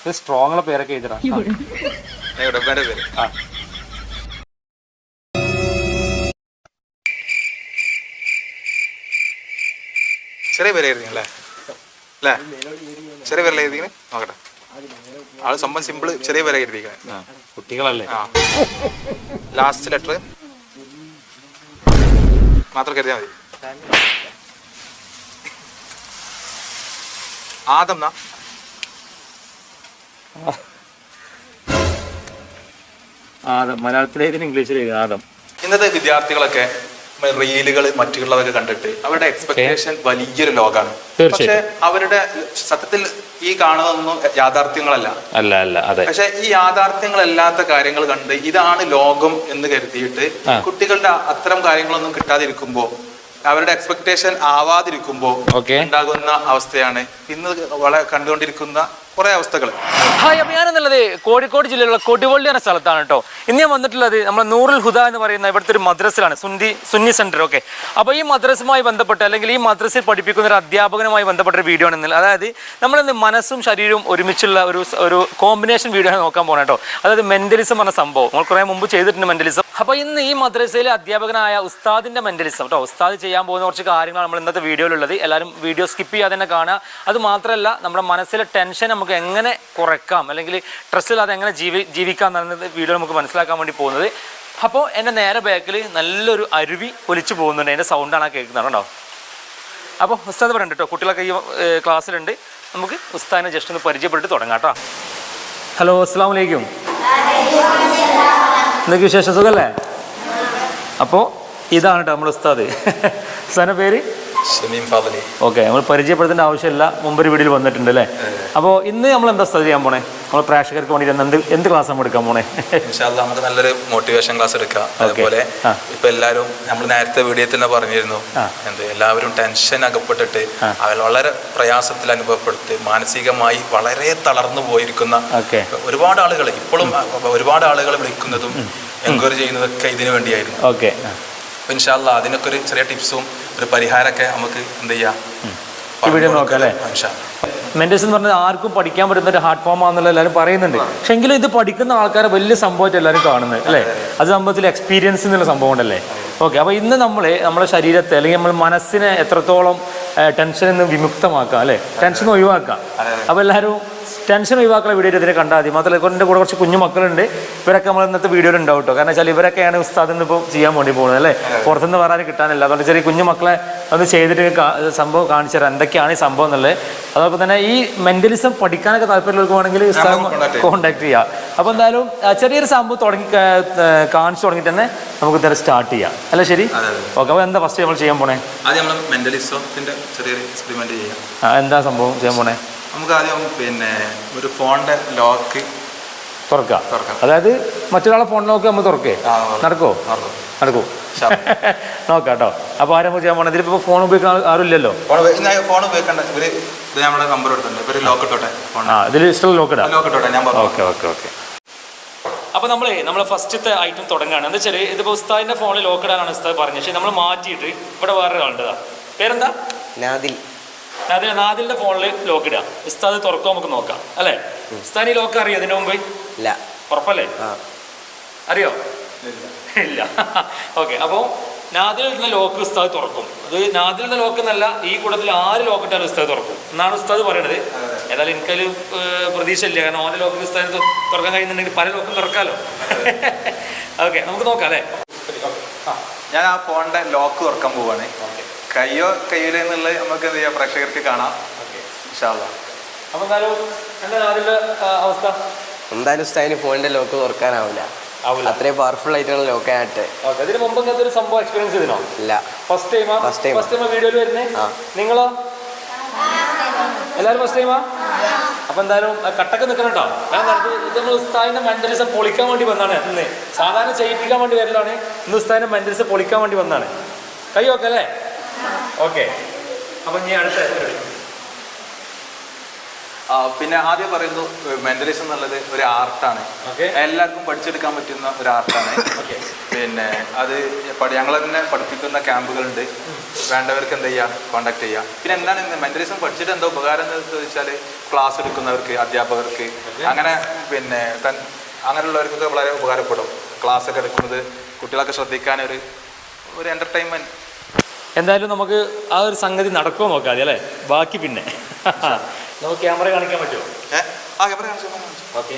ഇത് സ്ട്രോങ്ങുള്ള പേരൊക്കെ എഴുതടാ. ആ. ചെറിയ അല്ലേ? അല്ലേ? ചെറിയ പേരല്ലേ എഴുതിക്കണേ? നോക്കട്ടെ. ആൾ സംഭവം സിമ്പിൾ ചെറിയ പേരെ എഴുതിക്കണേ. കുട്ടികളല്ലേ? ആ. ലാസ്റ്റ് ലെറ്റർ മാത്രം കരുതിയാൽ മതി. ആദം എന്നാ ആദം. മലയാളത്തിലേതിന് ഇംഗ്ലീഷിൽ എഴുതി ആദം. ഇന്നത്തെ വിദ്യാർത്ഥികളൊക്കെ റീലുകൾ മറ്റുള്ളവരൊക്കെ കണ്ടിട്ട് അവരുടെ എക്സ്പെക്ടേഷൻ വലിയൊരു തീർച്ചയായും. പക്ഷെ അവരുടെ സത്യത്തിൽ ഈ കാണുന്നതൊന്നും യാഥാർത്ഥ്യങ്ങളല്ല. അല്ല അല്ല അതെ. പക്ഷെ ഈ യാഥാർത്ഥ്യങ്ങളല്ലാത്ത കാര്യങ്ങൾ കണ്ട് ഇതാണ് ലോകം എന്ന് കരുതിയിട്ട്. കുട്ടികളുടെ അത്തരം കാര്യങ്ങളൊന്നും കിട്ടാതിരിക്കുമ്പോ അവരുടെ എക്സ്പെക്ടേഷൻ ആവാതിരിക്കുമ്പോ ഉണ്ടാകുന്ന അവസ്ഥയാണ് ഇന്ന് വളരെ കണ്ടുകൊണ്ടിരിക്കുന്ന കുറെ അവസ്ഥകൾ. ഹായ് അപ്പോൾ ഞാനെന്നുള്ളത് കോഴിക്കോട് ജില്ലയിലുള്ള കൊടിവള്ളി എന്ന സ്ഥലത്താണ് കേട്ടോ ഇന്ന് ഞാൻ വന്നിട്ടുള്ളത് നമ്മുടെ നൂറുൽ ഹുദ എന്ന് പറയുന്ന ഇവിടുത്തെ ഒരു മദ്രസിലാണ് സുന്നി സുന്നി സെന്റർ ഓക്കെ. അപ്പോൾ ഈ മദ്രസുമായി ബന്ധപ്പെട്ട് അല്ലെങ്കിൽ ഈ മദ്രസിൽ പഠിപ്പിക്കുന്ന ഒരു അധ്യാപകനുമായി ബന്ധപ്പെട്ട ഒരു വീഡിയോ ആണ് ഇന്നലെ അതായത് നമ്മളിന്ന് മനസ്സും ശരീരവും ഒരുമിച്ചുള്ള ഒരു ഒരു കോമ്പിനേഷൻ വീഡിയോ ആണ് നോക്കാൻ പോകണം കേട്ടോ അതായത് മെന്റലിസം എന്ന സംഭവം. നമ്മൾ കുറേ മുമ്പ് ചെയ്തിട്ടുണ്ട് മെന്റലിസം അപ്പോൾ ഇന്ന് ഈ മദ്രസയിലെ അധ്യാപകനായ ഉസ്താദിന്റെ മെന്റലിസം കേട്ടോ ഉസ്താദ് ചെയ്യാൻ പോകുന്ന കുറച്ച് കാര്യങ്ങളാണ് നമ്മൾ ഇന്നത്തെ വീഡിയോയിലുള്ളത് എല്ലാവരും വീഡിയോ സ്കിപ്പ് ചെയ്യാതെ തന്നെ കാണുക. അത് മാത്രമല്ല നമ്മുടെ മനസ്സിലെ ടെൻഷൻ നമുക്ക് എങ്ങനെ കുറയ്ക്കാം? അല്ലെങ്കിൽ സ്ട്രെസ്സില്ലാതെ എങ്ങനെ ജീവി ജീവിക്കാം എന്നത് വീഡിയോ നമുക്ക് മനസ്സിലാക്കാൻ വേണ്ടി പോകുന്നത്. അപ്പോൾ എന്റെ നേരെ ബാക്കിൽ നല്ലൊരു അരുവി ഒലിച്ചു പോകുന്നുണ്ട്. അതിന്റെ സൗണ്ടാണ് ആ കേൾക്കുന്നത്. കേട്ടോ അപ്പോൾ ഉസ്താദ് പറയണ്ട കേട്ടോ കുട്ടികളൊക്കെ ഈ ക്ലാസ്സിലുണ്ട്. നമുക്ക് ഉസ്താദിനെ ജസ്റ്റ് ഒന്ന് പരിചയപ്പെട്ടിട്ട് തുടങ്ങാം കേട്ടോ ഹലോ അസ്സാം വലൈക്കും എന്തൊക്കെ വിശേഷം? സുഖമല്ലേ അപ്പോൾ ഇതാണ് കേട്ടോ നമ്മൾ ഉസ്താദ്. ഉസ്താദിന്റെ പേര്? ഷമീം ഫാദലി. ഓക്കെ നമ്മൾ പരിചയപ്പെടുത്തേണ്ട ആവശ്യമില്ല. മുമ്പൊരു വീട്ടിൽ വന്നിട്ടുണ്ട് അല്ലേ? അപ്പോൾ ഇന്ന് നമ്മൾ എന്താ സ്ഥിതി ചെയ്യാൻ പോണേ? നമ്മൾ പ്രേക്ഷകർക്ക് വേണ്ടിയിട്ട് എന്ത് എന്ത് ക്ലാസ് നമ്മൾ എടുക്കാൻ പോണേ? നമുക്ക് നല്ലൊരു മോട്ടിവേഷൻ ക്ലാസ് എടുക്കാം. അതുപോലെ. ഇപ്പൊ എല്ലാവരും നമ്മൾ നേരത്തെ വീഡിയോ തന്നെ പറഞ്ഞിരുന്നു. എന്ത് എല്ലാവരും ടെൻഷൻ അകപ്പെട്ടിട്ട് അവർ വളരെ പ്രയാസത്തിൽ അനുഭവപ്പെടുത്തി മാനസികമായി വളരെ തളർന്നു പോയിരിക്കുന്ന ഒരുപാട് ആളുകൾ ഇപ്പോഴും ഒരുപാട് ആളുകൾ വിളിക്കുന്നതും എൻക്വയറി ചെയ്യുന്നതൊക്കെ ഇതിനു വേണ്ടിയായിരുന്നു. ഓക്കെ അപ്പൊ ഇൻഷാല്ല അതിനൊക്കെ ഒരു ചെറിയ ടിപ്സും ഒരു പരിഹാരമൊക്കെ നമുക്ക് എന്ത് ചെയ്യാം? മെന്റേഴ്സ് എന്ന് പറഞ്ഞാൽ ആർക്കും പഠിക്കാൻ പറ്റുന്ന ഒരു ഹാർട്ട് ഫോം ആണെന്നുള്ള എല്ലാവരും പറയുന്നുണ്ട്. പക്ഷെ എങ്കിലും ഇത് പഠിക്കുന്ന ആൾക്കാരെ വലിയ സംഭവമായിട്ട് എല്ലാവരും കാണുന്നത് അല്ലേ? അത് സംഭവത്തിൽ എക്സ്പീരിയൻസ് എന്നുള്ള സംഭവം ഉണ്ടല്ലേ? ഓക്കെ അപ്പോൾ ഇന്ന് നമ്മൾ നമ്മുടെ ശരീരത്തെ അല്ലെങ്കിൽ നമ്മൾ മനസ്സിനെ എത്രത്തോളം ടെൻഷനിൽ നിന്ന് വിമുക്തമാക്കാം അല്ലേ? ടെൻഷൻ ഒഴിവാക്കാം. അപ്പോൾ എല്ലാവരും ടെൻഷൻ ഒഴിവാക്കുന്ന വീഡിയോ ഇതിനെ കണ്ടാൽ മതി. മാത്രമല്ല എന്റെ കൂടെ കുറച്ച് കുഞ്ഞു മക്കളുണ്ട്. ഇവരൊക്കെ നമ്മൾ ഇന്നത്തെ വീഡിയോയിൽ ഉണ്ടാവും കേട്ടോ കാരണം വെച്ചാൽ ഇവരൊക്കെയാണ് ഉസ്താദിന് ഇപ്പോൾ ചെയ്യാൻ വേണ്ടി പോകുന്നത് അല്ലേ? പുറത്തുനിന്ന് പറയാൻ കിട്ടാനില്ല. അതുകൊണ്ട് ചെറിയ കുഞ്ഞു മക്കളെ ഒന്ന് ചെയ്തിട്ട് സംഭവം കാണിച്ചു തരാം. എന്തൊക്കെയാണ് ഈ സംഭവം എന്നുള്ളത്. അതോടൊപ്പം തന്നെ ഈ മെന്റലിസം പഠിക്കാനൊക്കെ താല്പര്യമുള്ളവർക്ക് വേണമെങ്കിൽ ഉസ്താദ് ചെയ്യാം. കോൺടാക്ട് ചെയ്യാം. അപ്പോൾ എന്തായാലും ചെറിയൊരു സംഭവം തുടങ്ങി കാണിച്ചു തുടങ്ങിയിട്ട് തന്നെ നമുക്ക് ഇതുവരെ സ്റ്റാർട്ട് ചെയ്യാം. അല്ലേ ശരി. ഓക്കെ അപ്പോൾ എന്താ ഫസ്റ്റ് നമ്മൾ ചെയ്യാൻ പോണേ? ആദ്യം നമ്മൾ ചെറിയൊരു ചെയ്യാം. എന്താ സംഭവം ചെയ്യാൻ പോണേ? നമുക്ക് ആദ്യം പിന്നെ ഒരു ഫോണിന്റെ ലോക്ക് തുറക്കാം തുറക്കാം. അതായത് മറ്റൊരാളെ ഫോൺ നോക്കി നമ്മൾ തുറക്കേ? നടക്കോ. നടക്കൂ. നോക്കാം കേട്ടോ. അപ്പോൾ ആരും ചെയ്യാൻ പോകണം ഇതിലിപ്പോൾ ഫോൺ ഉപയോഗിക്കാൻ ആരും ഇല്ലല്ലോ? ഫോൺ ഉപയോഗിക്കണ്ട. ഇവർ ഇത് നമ്മുടെ നമ്പർ എടുത്തിട്ടുണ്ട്. ഇവർ ലോക്ക് ഇട്ടോട്ടെ? ആ ഇതിൽ ഇഷ്ടം ലോക്ക് ഇടാം. ലോക്ക് ഇട്ടോട്ടെ? ഞാൻ ഓക്കെ ഓക്കെ ഓക്കെ. അപ്പോൾ നമ്മളെ നമ്മൾ ഫസ്റ്റത്തെ ഐറ്റം തുടങ്ങുകയാണ് എന്താ വെച്ചാൽ ഇതിപ്പോൾ ഉസ്താദിന്റെ ഫോണിൽ ലോക്ക് ഇടാനാണ് ഉസ്താദ് പറഞ്ഞത്. പക്ഷേ നമ്മൾ മാറ്റിയിട്ട് ഇവിടെ വേറെ ഒരാളുണ്ടതാ പേരെന്താ? നാദിൽ. നാദിൽ നാദിലിന്റെ ഫോണിൽ ലോക്ക് ഇടുക ഉസ്താദ് തുറക്കോ നമുക്ക് നോക്കാം. അല്ലേ? ഉസ്താദ് ഈ ലോക്ക് അറിയോ ഇതിനു മുമ്പ്? ഇല്ല. ഉറപ്പല്ലേ? അറിയോ? ഇല്ല. ഓക്കെ അപ്പോൾ നാദിലിടുന്ന ലോക്ക് ഉസ്താദ് തുറക്കും. അത് നാദിലിന്റെ ലോക്ക് എന്നല്ല ഈ കൂട്ടത്തിൽ ആര് ലോക്ക് ഇട്ടാലും ഉസ്താദ് തുറക്കും. എന്നാണ് ഉസ്താദ് പറയണത്. ഏതായാലും എനിക്കതിൽ പ്രതീക്ഷ ഇല്ല കാരണം ഓന്റെ ലോക്ക് ഉസ്താദിന് തുറക്കാൻ കഴിയുന്നുണ്ടെങ്കിൽ പല ലോക്കും തുറക്കാലോ. ഓക്കെ നമുക്ക് നോക്കാം അല്ലേ? ഞാൻ ആ ഫോണിന്റെ ലോക്ക് തുറക്കാൻ പോവാണ്. കയ്യോ കയ്യിലോ എന്നുള്ളത് നമുക്ക് എന്ത് ചെയ്യാം? പ്രേക്ഷകർക്ക് കാണാം. എന്തായാലും എന്താ നാദിലിന്റെ അവസ്ഥ? എന്തായാലും ഉസ്താദിന് ഫോണിന്റെ ലോക്ക് തുറക്കാനാവില്ല. ആവില്ല. അത്രയും പവർഫുൾ ആയിട്ടുള്ള ലോക്കായിട്ട് ആയിട്ട്. ഇതിന് മുമ്പ് ഇങ്ങനത്തെ ഒരു സംഭവം എക്സ്പീരിയൻസ് ചെയ്തിനോ? ഇല്ല. ഫസ്റ്റ് ടൈമാ First time. ഫസ്റ്റ് ടൈമാ വീഡിയോയിൽ വരുന്നേ. നിങ്ങളോ? എല്ലാവരും ഫസ്റ്റ് ടൈമാ അപ്പൊ എന്തായാലും കട്ടൊക്കെ നിൽക്കണം കേട്ടോ കാരണം ഇത് ഇത് നമ്മൾ ഉസ്താദിന്റെ മെന്റലിസം പൊളിക്കാൻ വേണ്ടി വന്നാണ് ഇന്ന്. സാധാരണ ചെയ്യിപ്പിക്കാൻ വേണ്ടി വരലാണ്. ഇന്ന് ഉസ്താദിന്റെ മെന്റലിസം പൊളിക്കാൻ വേണ്ടി വന്നാണ്. കൈ ഓക്കെ അല്ലേ? ഓക്കെ. അപ്പൊ ഇനി അടുത്ത പിന്നെ ആദ്യം പറയുന്നു മെന്റലിസം എന്നുള്ളത് ഒരു ആർട്ടാണ്. എല്ലാവർക്കും പഠിച്ചെടുക്കാൻ പറ്റുന്ന ഒരു ആർട്ടാണ്. പിന്നെ അത് ഞങ്ങൾ തന്നെ പഠിപ്പിക്കുന്ന ക്യാമ്പുകളുണ്ട്. വേണ്ടവർക്ക് എന്ത് ചെയ്യുക കോണ്ടാക്ട് ചെയ്യുക പിന്നെ എന്താണ് മെന്റലിസം പഠിച്ചിട്ട് എന്താ ഉപകാരം എന്ന് ചോദിച്ചാൽ ക്ലാസ് എടുക്കുന്നവർക്ക് അധ്യാപകർക്ക്. അങ്ങനെ പിന്നെ തൻ- അങ്ങനെയുള്ളവർക്കൊക്കെ വളരെ ഉപകാരപ്പെടും. ക്ലാസ് ഒക്കെ എടുക്കുന്നത് കുട്ടികളൊക്കെ ശ്രദ്ധിക്കാൻ ഒരു ഒരു എന്റർടൈൻമെന്റ് എന്തായാലും നമുക്ക് ആ ഒരു സംഗതി നടക്കുമോ നോക്കാം അതെ അല്ലേ? ബാക്കി പിന്നെ. നമുക്ക് ക്യാമറ കാണിക്കാൻ പറ്റുമോ? ഏഹ് ആ ക്യാമറ കാണിച്ചു കാണിച്ചു. ഓക്കെ.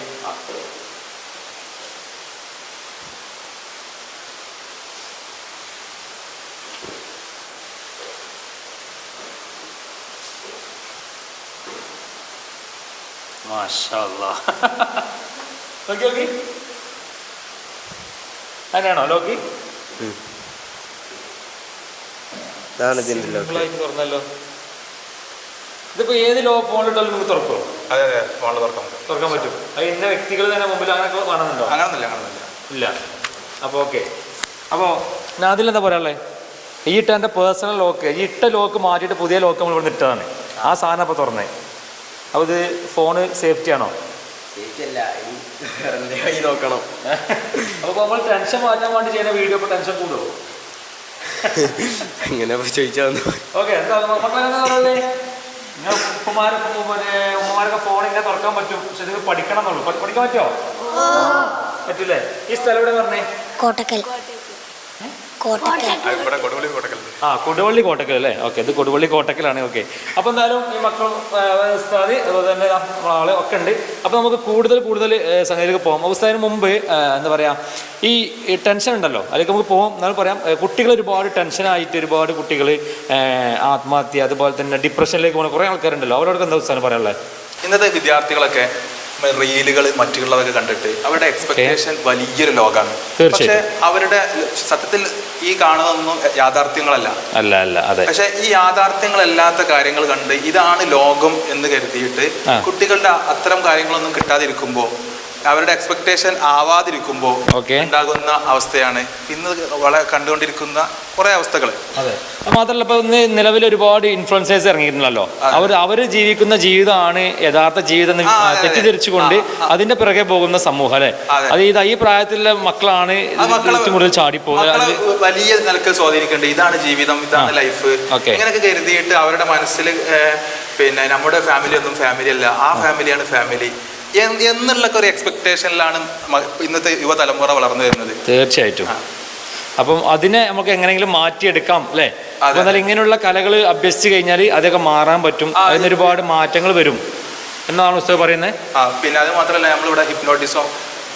ഓക്കെ ഓക്കെ അങ്ങനെയാണോ ലോക്കി? ഇതാണ് ഇതിന്റെ ലോക്ക് തുറന്നല്ലോ ഇതിപ്പോ ഏത് ലോ ഫോണിലിട്ടാലും നമുക്ക് തുറക്കുമോ അതെ അതെ ഫോണിൽ തുറക്കാൻ പറ്റും. തുറക്കാൻ പറ്റും. അത് ഇന്ന വ്യക്തികൾ തന്നെ മുമ്പിൽ അങ്ങനെ കാണുന്നുണ്ടോ? അങ്ങനൊന്നുമില്ല അങ്ങനൊന്നുമില്ല ഇല്ല. അപ്പോൾ ഓക്കെ. അപ്പോൾ ഞാൻ അതിലെന്താ പറയാനുള്ളത് ഈ ഇട്ട എന്റെ പേഴ്സണൽ ലോക്ക് ഈ ഇട്ട ലോക്ക് മാറ്റിയിട്ട് പുതിയ ലോക്ക് നമ്മൾ ഇവിടെ ഇട്ടതാണ്. ആ സാധനം അപ്പോൾ തുറന്നേ. അപ്പോൾ ഇത് ഫോണ് സേഫ്റ്റി ആണോ? നോക്കണം. അപ്പോൾ നമ്മൾ ടെൻഷൻ മാറ്റാൻ വേണ്ടി ചെയ്യുന്ന വീഡിയോ ഇപ്പോൾ ടെൻഷൻ കൂടുമോ ഇങ്ങനെ ചോദിച്ചാൽ ഓക്കെ എന്താ നിങ്ങൾ ഉപ്പമാരൊക്കെ ഉമ്മമാരൊക്കെ ഫോൺ ഇങ്ങനെ തുറക്കാൻ പറ്റും. പക്ഷെ ഇത് പഠിക്കണം എന്നുള്ളൂ പഠിക്കാൻ പറ്റുമോ പറ്റൂലേ? ഈ സ്ഥലം എവിടെ പറഞ്ഞേ? കോട്ടക്കൽ. ആ, ഇവിടെ കൊടുവള്ളി കോട്ടക്കലുണ്ട്. ആ കൊടുവള്ളി കോട്ടക്കൽ അല്ലേ? ഓക്കെ ഇത് കൊടുവള്ളി കോട്ടക്കലാണ് ഓക്കെ അപ്പോൾ എന്തായാലും ഈ മക്കളും ഉസ്താദി അതുപോലെ തന്നെ ആൾ ഒക്കെ ഉണ്ട്. അപ്പം നമുക്ക് കൂടുതൽ കൂടുതൽ സംഗതിയിലേക്ക് പോകാം ഉസ്താദിന് മുമ്പ് എന്താ പറയുക ഈ ഈ ടെൻഷൻ ഉണ്ടല്ലോ? അതിലേക്ക് നമുക്ക് പോകാം എന്നാലും പറയാം കുട്ടികൾ ഒരുപാട് ടെൻഷനായിട്ട് ഒരുപാട് കുട്ടികൾ ആത്മഹത്യ അതുപോലെ തന്നെ ഡിപ്രഷനിലേക്ക് പോകുന്ന കുറേ ആൾക്കാരുണ്ടല്ലോ. അവരോടൊക്കെ എന്താ ഉസ്താദിന് പറയാനുള്ളത്? ഇന്നത്തെ വിദ്യാർത്ഥികളൊക്കെ റീലുകൾ മറ്റുള്ളവരൊക്കെ കണ്ടിട്ട് അവരുടെ എക്സ്പെക്ടേഷൻ വലിയൊരു ലോകമാണ് പക്ഷെ അവരുടെ സത്യത്തിൽ ഈ കാണുന്നതൊന്നും യാഥാർത്ഥ്യങ്ങളല്ല. അല്ല അല്ല അതെ. പക്ഷെ ഈ യാഥാർത്ഥ്യങ്ങളല്ലാത്ത കാര്യങ്ങൾ കണ്ട് ഇതാണ് ലോകം എന്ന് കരുതിയിട്ട്. കുട്ടികളുടെ അത്തരം കാര്യങ്ങളൊന്നും കിട്ടാതിരിക്കുമ്പോൾ അവരുടെ എക്സ്പെക്ടേഷൻ ആവാതിരിക്കുമ്പോൾ ഉണ്ടാകുന്ന അവസ്ഥയാണ് ഇന്ന് വളരെ കണ്ടുകൊണ്ടിരിക്കുന്ന കുറെ അവസ്ഥകൾ. അതെ. മാത്രമല്ല ഇപ്പൊ ഇന്ന് നിലവിൽ ഒരുപാട് ഇൻഫ്ലുവൻസേഴ്സ് ഇറങ്ങിയിട്ടുണ്ടല്ലോ. അവർ അവർ ജീവിക്കുന്ന ജീവിതമാണ് യഥാർത്ഥ ജീവിതം. തെറ്റിദ്ധരിച്ചുകൊണ്ട് അതിന്റെ പിറകെ പോകുന്ന സമൂഹം അല്ലെ? അതെ. ഇത് ഈ പ്രായത്തിലുള്ള മക്കളാണ് കൂടുതൽ ചാടിപ്പോകുന്നത്. വലിയ നിലയ്ക്ക് സ്വാധീനിക്കേണ്ടത് ഇതാണ് ജീവിതം ഇതാണ് ലൈഫ്. ഇങ്ങനെയൊക്കെ കരുതിയിട്ട് അവരുടെ മനസ്സിൽ പിന്നെ നമ്മുടെ ഫാമിലി ഒന്നും ഫാമിലി അല്ല. ആ ഫാമിലിയാണ് ഫാമിലി എന്നുള്ള ഒരു എക്സ്പെക്ടേഷനിലാണ് ഇന്നത്തെ യുവതലമുറ വളർന്നു വരുന്നത്. തീർച്ചയായിട്ടും. അപ്പം അതിനെ നമുക്ക് എങ്ങനെയെങ്കിലും മാറ്റിയെടുക്കാം അല്ലേ. എന്നാൽ ഇങ്ങനെയുള്ള കലകൾ അഭ്യസിച്ച് കഴിഞ്ഞാൽ അതൊക്കെ മാറാൻ പറ്റും. അതിന് ഒരുപാട് മാറ്റങ്ങൾ വരും. എന്നാണ് പുസ്തകം പറയുന്നത് ആ പിന്നെ അത് മാത്രമല്ല നമ്മളിവിടെ ഹിപ്നോട്ടിസോ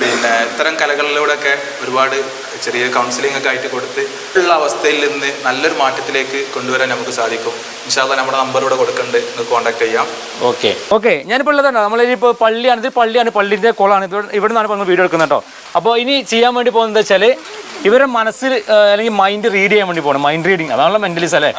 പിന്നെ ഇത്തരം കലകളിലൂടെയൊക്കെ ഒരുപാട് ചെറിയ കൗൺസിലിംഗ് ഒക്കെ ആയിട്ട് കൊടുത്ത് ഉള്ള അവസ്ഥയിൽ നിന്ന് നല്ലൊരു മാറ്റത്തിലേക്ക് കൊണ്ടുവരാൻ നമുക്ക് സാധിക്കും. ഇൻഷാല്ല നമ്മുടെ നമ്പർ ഇവിടെ കൊടുക്കുന്നുണ്ട് നിങ്ങൾക്ക് കോൺടാക്ട് ചെയ്യാം. ഓക്കെ ഓക്കെ ഞാനിപ്പോൾ ഉള്ളതാണ് നമ്മളിപ്പോൾ പള്ളിയാണ്. ഇത് പള്ളിയാണ്. പള്ളിന്റെ കോളാണ്. ഇവിടെ ഇവിടെ നിന്നാണ് ഇപ്പോൾ വീഡിയോ എടുക്കുന്നത് കേട്ടോ. അപ്പോൾ ഇനി ചെയ്യാൻ വേണ്ടി പോകുന്നത് വെച്ചാൽ ഇവരുടെ മനസ്സിൽ അല്ലെങ്കിൽ മൈൻഡ് റീഡ് ചെയ്യാൻ വേണ്ടി പോകണം മൈൻഡ് റീഡിങ് അതാണല്ലോ മെന്റലിസ് അല്ലേ.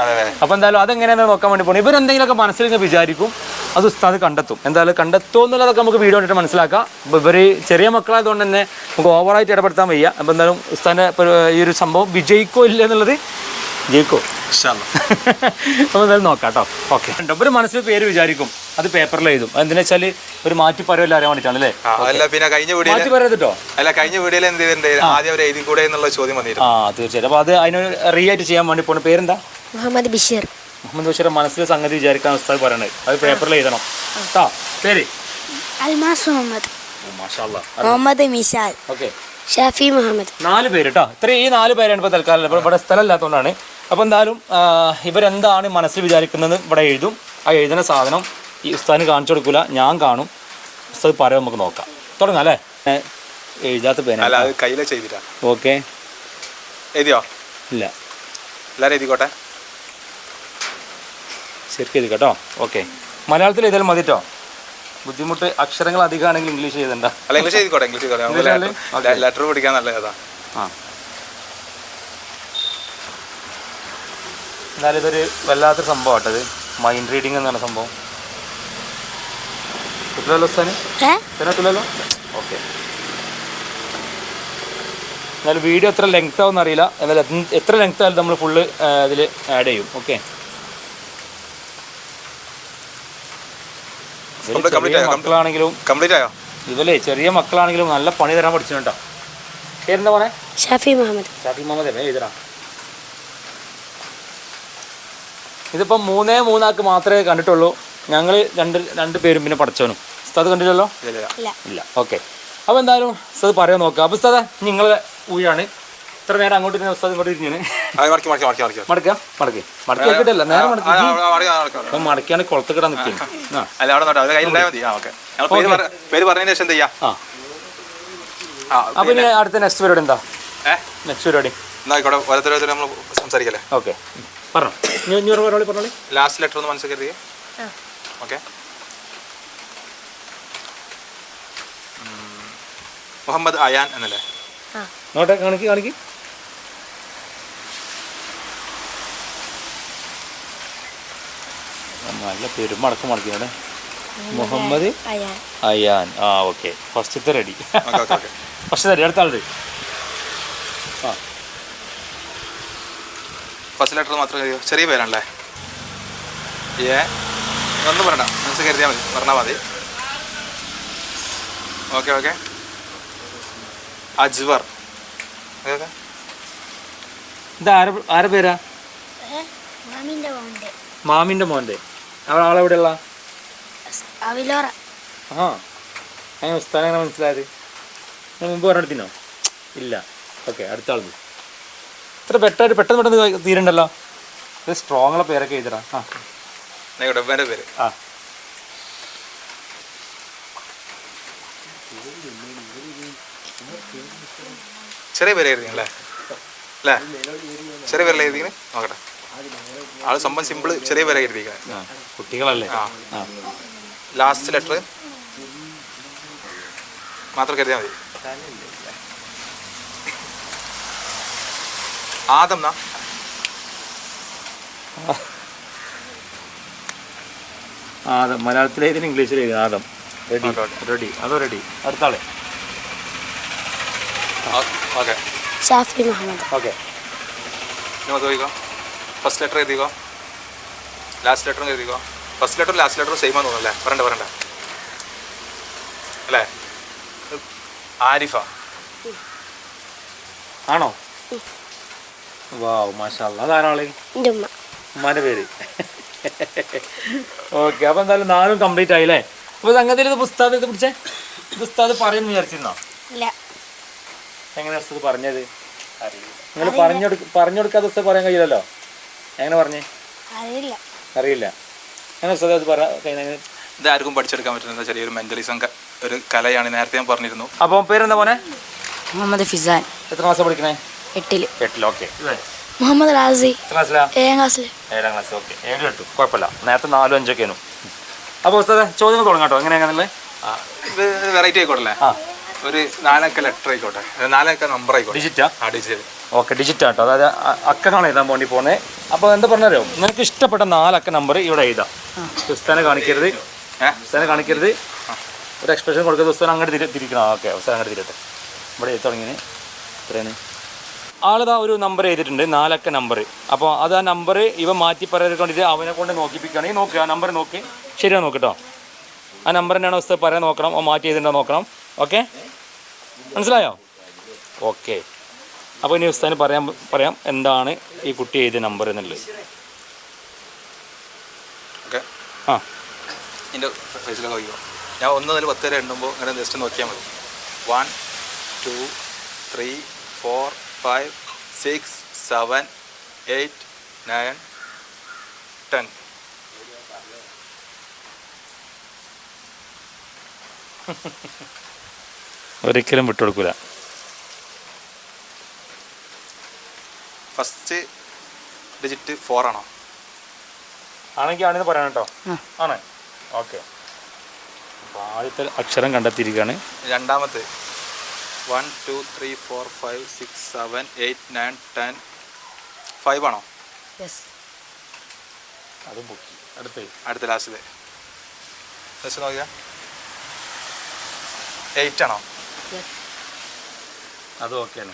അപ്പോൾ എന്തായാലും അതെങ്ങനെയാണെന്ന് നോക്കാൻ വേണ്ടി പോകണം ഇവരെന്തെങ്കിലുമൊക്കെ മനസ്സിൽ നിന്ന് വിചാരിക്കും അത് ഉസ്താദ് കണ്ടെത്തും. എന്തായാലും കണ്ടെത്തുമോ എന്നുള്ളതൊക്കെ നമുക്ക് വീഡിയോ കണ്ടിട്ട് മനസ്സിലാക്കാം. അപ്പോൾ ഇവർ ചെറിയ മക്കളായതുകൊണ്ട് തന്നെ നമുക്ക് ഓവറായിട്ട് ഇടപെടുത്താൻ വയ്യ. അപ്പോൾ എന്തായാലും ഉസ്താദിന്റെ ഈ ഒരു സംഭവം വിജയിക്കോ ഇല്ല എന്നുള്ളത് ജയിക്കോ അപ്പോൾ എന്തായാലും നോക്കാം കേട്ടോ. ഓക്കെ ഒരു മനസ്സിൽ പേര് വിചാരിക്കും. അത് പേപ്പറിൽ എഴുതും. എന്തിനാ വെച്ചാൽ ഒരു മാറ്റി പറയുമല്ലോ അറിയാൻ വേണ്ടിട്ടാണ് അല്ലേ? അല്ല പിന്നെ കഴിഞ്ഞ മാറ്റി വീഡിയോയിൽ പറയരുത് കേട്ടോ അല്ല കഴിഞ്ഞ വീഡിയോയിൽ എന്ത് ചെയ്തിട്ടുണ്ട്? ആദ്യം അവർ എഴുതി കൂടെ എന്നുള്ള ചോദ്യം വന്നിരുന്നു. ആ തീർച്ചയായിട്ടും. അപ്പോൾ അത് അതിന് റീ ആയിട്ട് ചെയ്യാൻ വേണ്ടി പോണ പേരെന്താ? മുഹമ്മദ് ബഷീർ. മുഹമ്മദ് ബഷീർ മനസ്സിൽ സംഗതി വിചാരിക്കാൻ ഉസ്താദ് പറയണത്. അത് പേപ്പറിൽ എഴുതണം. കേട്ടോ പേര് അൽമാസ് മുഹമ്മദ്. മുഹമ്മദ് മിസാൽ ഓക്കെ ഷാഫി മുഹമ്മദ്. നാല് പേര് കേട്ടോ ഇത്ര ഈ നാല് പേരാണ് ഇപ്പോൾ തൽക്കാലം ഇവിടെ ഇവിടെ സ്ഥലമില്ലാത്തതുകൊണ്ടാണ് അപ്പോൾ എന്തായാലും ഇവരെന്താണ് മനസ്സിൽ വിചാരിക്കുന്നത്? ഇവിടെ എഴുതും. ആ എഴുതുന്ന സാധനം ഈ ഉസ്താദിന് കാണിച്ചു കൊടുക്കില്ല ഞാൻ കാണും. ഉസ്താദ് പറയാം നമുക്ക് നോക്കാം. തുടങ്ങാം അല്ലേ? എഴുതാത്ത പേന. കയ്യിലെ ചെയ്തിട്ടാ. ഓക്കെ. എഴുതിയോ? ഇല്ല. എല്ലാവരും എഴുതിക്കോട്ടെ. ശരിക്കും എഴുതി കേട്ടോ ഓക്കെ. മലയാളത്തിൽ എഴുതാലും മതിട്ടോ കേട്ടോ ബുദ്ധിമുട്ട് അക്ഷരങ്ങൾ അധികമാണെങ്കിൽ ഇംഗ്ലീഷ് അല്ല ഇംഗ്ലീഷ് എഴുതിക്കോട്ടെ ഇംഗ്ലീഷ് ഇംഗ്ലീഷ് ലെറ്റർ അല്ലേ? നല്ല നല്ലതാ ആ. എന്നാലും ഇതൊരു വല്ലാത്തൊരു സംഭവം ആട്ടത് മൈൻഡ് റീഡിംഗ് എന്നാണ് സംഭവം. കിട്ടില്ലല്ലോ സ്ഥാനം ഇതിനകത്തില്ലല്ലോ ഓക്കെ. എന്നാലും വീഡിയോ എത്ര ലെങ്ത് ആവുമെന്ന് അറിയില്ല. എന്നാലും എത്ര ലെങ്ത് ആയാലും നമ്മൾ ഫുള്ള് ഇതിൽ ആഡ് ചെയ്യും. ഓക്കെ. ചെറിയ ആയോ? മക്കളാണെങ്കിലും കംപ്ലീറ്റ് ആയോ? ഇവലെ ചെറിയ മക്കളാണെങ്കിലും നല്ല പണി തരാൻ പഠിച്ചിട്ടുണ്ടോ പേരെന്താ പോണേ ഷാഫി മുഹമ്മദ്. ഷാഫി മുഹമ്മദ് അല്ലേ? എഴുതണം. ഇതിപ്പം മൂന്നേ മൂന്നാൾക്ക് മാത്രമേ കണ്ടിട്ടുള്ളൂ. ഞങ്ങൾ രണ്ട് രണ്ട് പേരും പിന്നെ പഠിച്ചവനും. ഉസ്താദ് കണ്ടില്ലല്ലോ? ഇല്ല ഓക്കെ. അപ്പോൾ എന്തായാലും ഉസ്താദ് പറയാൻ നോക്കാം. അപ്പോൾ ഉസ്താദ നിങ്ങളുടെ ഊഴാണ്. ഇത്ര നേരം അങ്ങോട്ട് ഇരുന്ന ഉസ്താദ് ഇങ്ങോട്ട് ഇരിഞ്ഞാണ് ആ മടക്കി മടക്കി മടക്കി മടക്കി മടക്കുക? മടക്കി മടക്കി ആക്കിയിട്ടല്ല നേരെ മടക്കി. അപ്പം മടക്കിയാണ് കുളത്ത് കിടാൻ നിൽക്കുന്നത് അല്ല അവിടെ നോട്ടെ അത് കയ്യിലുണ്ടായാൽ മതി. ആ ഓക്കെ. ഞങ്ങൾ പേര് പറ- പേര് പറഞ്ഞതിന് ശേഷം എന്ത് ചെയ്യാം ആ. ആ അപ്പോൾ ഇനി അടുത്ത നെക്സ്റ്റ് പരിപാടി എന്താ? ഏഹ് നെക്സ്റ്റ് പരിപാടി. എന്നാ ആയിക്കോട്ടെ. ഓരോരുത്തരോരുത്തർ നമ്മൾ സംസാരിക്കല്ലേ? ഓക്കെ. പറഞ്ഞോ. ഇനി ഇനി ഒരു പറഞ്ഞോളി. ലാസ്റ്റ് ലെറ്റർ ഒന്ന് മനസ്സിൽ കരുതിയേ ഓക്കെ. മുഹമ്മദ് അയാൻ എന്നല്ലേ? നോട്ടെ കാണിക്ക് കാണിക്ക്. നല്ല പേരും അടക്കം മടക്കിയാണ് മുഹമ്മദ് അയാൻ. ആ ഓക്കെ. ഫസ്റ്റത്തെ ready okay okay okay. First ready അടുത്ത ആളുടെ. ആ. ഫസ്റ്റ് ലെറ്റർ മാത്രം കരുതിയോ ചെറിയ പേരാണല്ലേ? ഏ? ഒന്ന് പറയണ്ട. മനസ്സ് കരുതിയാൽ മതി. പറഞ്ഞാൽ മതി. Okay okay. അജ്വർ. ഇത് ആരെ ആരെ പേരാ? മാമിന്റെ മോന്റെ. അവൾ ആളെവിടെയുള്ള അവിലോറ. ആ. അങ്ങനെ ഉസ്താൻ എങ്ങനെ മനസ്സിലായത്? ഞാൻ മുമ്പ് പറഞ്ഞെടുത്തിനോ ഇല്ല. ഓക്കെ അടുത്ത ആൾ ഇത്ര പെട്ടെന്ന് പെട്ടെന്ന് പെട്ടെന്ന് തീരണ്ടല്ലോ? ഇത് സ്ട്രോങ് ഉള്ള പേരൊക്കെ എഴുതടാ. ആ. ഇവിടെ പേര്. ആ. ചെറിയ പേര് എഴുതി അല്ലേ? അല്ലേ ചെറിയ പേരല്ലേ എഴുതിക്കണേ നോക്കട്ടെ. ആൾ സംഭവം സിമ്പിൾ ചെറിയ പേരെ കുട്ടികളല്ലേ? ആ. ലാസ്റ്റ് ലെറ്റർ മാത്രം കരുതിയാൽ മതി. ആദം ആദം. മലയാളത്തിൽ എഴുതി ഇംഗ്ലീഷിൽ എഴുതി ആദം. റെഡി. റെഡി അതോ റെഡി അടുത്താളെ ഓക്കെ. ഷാഫി മുഹമ്മദ്. ഓക്കെ. ചോദിക്കോ. ഫസ്റ്റ് ലെറ്റർ എഴുതിക്കോ? ലാസ്റ്റ് ലെറ്ററും എഴുതിക്കോ? ഫസ്റ്റ് ലെറ്ററും ലാസ്റ്റ് ലെറ്ററും സെയിം ആണെന്ന് തോന്നുന്നല്ലേ പറയണ്ട പറയണ്ട. അല്ലേ? ആരിഫ? ആണോ? വാവ് മാഷാല്ല അതാരാളെ? ഉമ്മാന്റെ പേര്. ഓക്കെ അപ്പോൾ എന്തായാലും നാലും കംപ്ലീറ്റ് ആയില്ലേ അപ്പോൾ സംഗതിയിൽ ഇത് പുസ്തകം ഇത് പിടിച്ചേ? ഇത് പുസ്തകം പറയുന്നു വിചാരിച്ചിരുന്നോ? എങ്ങനെ പറഞ്ഞത്? നിങ്ങൾ പറഞ്ഞു പറഞ്ഞു കൊടുക്കാതെ ഉസ്താദ് പറയാൻ കഴിയില്ലല്ലോ? എങ്ങനെ പറഞ്ഞേ? അറിയില്ല. അറിയില്ല. അത് പറയാ ഇത് ആർക്കും പഠിച്ചെടുക്കാൻ പറ്റുന്ന ചെറിയൊരു മെന്റലിസം ഒരു കലയാണ് നേരത്തെ ഞാൻ പറഞ്ഞിരുന്നു. അപ്പോൾ പേരെന്താ പോനെ മുഹമ്മദ് ഫിസാൻ. എത്ര ക്ലാസ് പഠിക്കണേ? എട്ടിൽ. എട്ടിൽ ഓക്കെ. മുഹമ്മദ് റാസി. എത്ര ക്ലാസ്സിലാ? ഏഴാം ക്ലാസ്സിൽ ഏഴാം ക്ലാസ് ഓക്കെ. ഏഴ് എട്ട് കുഴപ്പമില്ല. നേരത്തെ നാലും അഞ്ചൊക്കെയാണ് അപ്പോൾ ഉസ്താദ് ചോദ്യങ്ങൾ തുടങ്ങാം കേട്ടോ. എങ്ങനെ എങ്ങനെയല്ലേ ഇത് വെറൈറ്റി ആയിക്കോട്ടല്ലേ ആ. ഒരു നാലക്ക ലെറ്റർ ആയിക്കോട്ടെ. നാലക്ക നമ്പർ ആയിക്കോട്ടെ. ഡിജിറ്റാ ആ? ഡിജിറ്റ് ഓക്കെ ഡിജിറ്റ് ആട്ടോ. അതായത് അക്കങ്ങളാണ് എഴുതാൻ വേണ്ടി പോണേ. അപ്പോൾ എന്താ പറഞ്ഞാലോ നിനക്ക് ഇഷ്ടപ്പെട്ട നാലക്ക നമ്പർ ഇവിടെ എഴുതാം. ക്രിസ്താനെ കാണിക്കരുത്. ക്രിസ്താനെ കാണിക്കരുത്. ഒരു എക്സ്പ്രഷൻ കൊടുക്കുന്ന ദിവസം അങ്ങോട്ട് തിരി തിരിക്കണം. ഓക്കെ അവസാനം അങ്ങോട്ട് തിരട്ടെ ഇവിടെ എഴുതി തുടങ്ങിന് ഇത്രയാണ്. ആളിതാ ഒരു നമ്പർ എഴുതിയിട്ടുണ്ട്. നാലക്ക നമ്പർ അപ്പോൾ അത് ആ നമ്പർ ഇവ മാറ്റി പറയാൻ വേണ്ടിയിട്ട് അവനെ കൊണ്ട് നോക്കിപ്പിക്കുകയാണെങ്കിൽ നോക്കുക ആ നമ്പർ നോക്കി. ശരിയാണ് നോക്കിട്ടോ ആ നമ്പർ തന്നെയാണ് ഉസ്താദ് പറയാൻ നോക്കണം. മാറ്റി ചെയ്തിട്ടുണ്ടോ നോക്കണം. ഓക്കെ മനസ്സിലായോ? ഓക്കെ അപ്പോൾ ഇനി ഉസ്താന് പറയാൻ പറയാം എന്താണ് ഈ കുട്ടി എഴുതിയ നമ്പർ എന്നുള്ളത്. ഓക്കെ ആ. എന്റെ ഫേസിലൊക്കെ നോക്കിയോ ഞാൻ ഒന്ന് മുതൽ പത്ത് വരെ എണ്ണുമ്പോൾ അങ്ങനെ ജസ്റ്റ് നോക്കിയാൽ മതി. One two three four five six seven eight nine ten ഒരിക്കലും വിട്ടുകൊടുക്കൂല. ഫസ്റ്റ് ഡിജിറ്റ് ഫോർ ആണോ? ആണെങ്കിൽ ആണെന്ന് പറയണം കേട്ടോ. ആണ്. ഓക്കെ ആദ്യത്തെ അക്ഷരം കണ്ടെത്തിയിരിക്കുകയാണ്. രണ്ടാമത്തെ. One two three four five six seven eight nine ten five ആണോ? യെസ് അതും പൊക്കി അടുത്ത്. അടുത്ത ലാസ്റ്റ് ലാസ്റ്റ് നോക്കിയാ. എയ്റ്റ് ആണോ? അതും ഓക്കെയാണ്.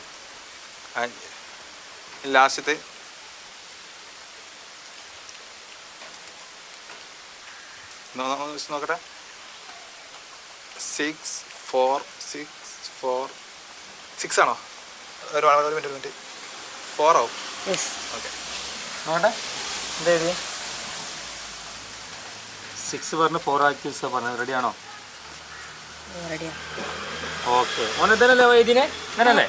ലാസ്റ്റത്തെ. നോക്കട്ടെ. Six four six four six ആണോ? ഒരു ഒരു മിനിറ്റ് ഒരു മിനിറ്റ്. ഫോർ ആവും. യെസ് ഓക്കെ നോക്കട്ടെ. എന്താ സിക്സ് പറഞ്ഞ് ഫോർ ആക്കി പറഞ്ഞത്. റെഡിയാണോ റെഡിയാ ഓക്കെ ഓൻ ഇതന്നല്ലേ അങ്ങനല്ലേ?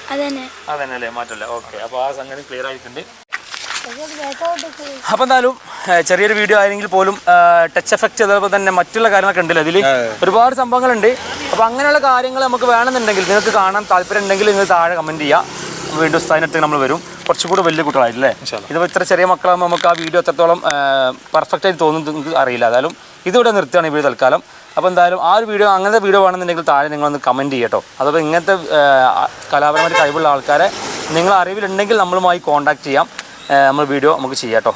അതന്നെ. മാറ്റല്ലേ ഓക്കെ അപ്പോൾ ആ സംഗതി ക്ലിയർ ആയിട്ടുണ്ട്. അപ്പോൾ എന്തായാലും ചെറിയൊരു വീഡിയോ ആയെങ്കിൽ പോലും ടച്ച് എഫക്ട് അതേപോലെ തന്നെ മറ്റുള്ള കാര്യങ്ങളൊക്കെ ഉണ്ടല്ലോ അതിൽ. ഒരുപാട് സംഭവങ്ങളുണ്ട്. അപ്പൊ അങ്ങനെയുള്ള കാര്യങ്ങൾ നമുക്ക് വേണമെന്നുണ്ടെങ്കിൽ നിങ്ങൾക്ക് കാണാൻ താല്പര്യം ഉണ്ടെങ്കിൽ നിങ്ങൾ താഴെ കമന്റ് ചെയ്യുക വീണ്ടും സ്ഥാനത്ത് നമ്മൾ വരും. കുറച്ചുകൂടി വലിയ കുട്ടികളായില്ലേ ഇതിപ്പോൾ ഇത്ര ചെറിയ മക്കളാകുമ്പോൾ നമുക്ക് ആ വീഡിയോ എത്രത്തോളം പെർഫെക്റ്റ് ആയിട്ട് തോന്നുന്നത് നിങ്ങൾക്ക് അറിയില്ല. ഏതായാലും ഇതിവിടെ നിർത്തുകയാണ് ഈ വീഡിയോ തൽക്കാലം. അപ്പോൾ എന്തായാലും ആ ഒരു വീഡിയോ അങ്ങനത്തെ വീഡിയോ വേണമെന്നുണ്ടെങ്കിൽ താഴെ നിങ്ങളൊന്ന് കമന്റ് ചെയ്യട്ടോ. അതോ ഇങ്ങനത്തെ കലാപരമായിട്ട് കഴിവുള്ള ആൾക്കാരെ നിങ്ങൾ അറിവിലുണ്ടെങ്കിൽ നമ്മളുമായി കോൺടാക്ട് ചെയ്യാം. നമ്മൾ വീഡിയോ നമുക്ക് ചെയ്യാം കേട്ടോ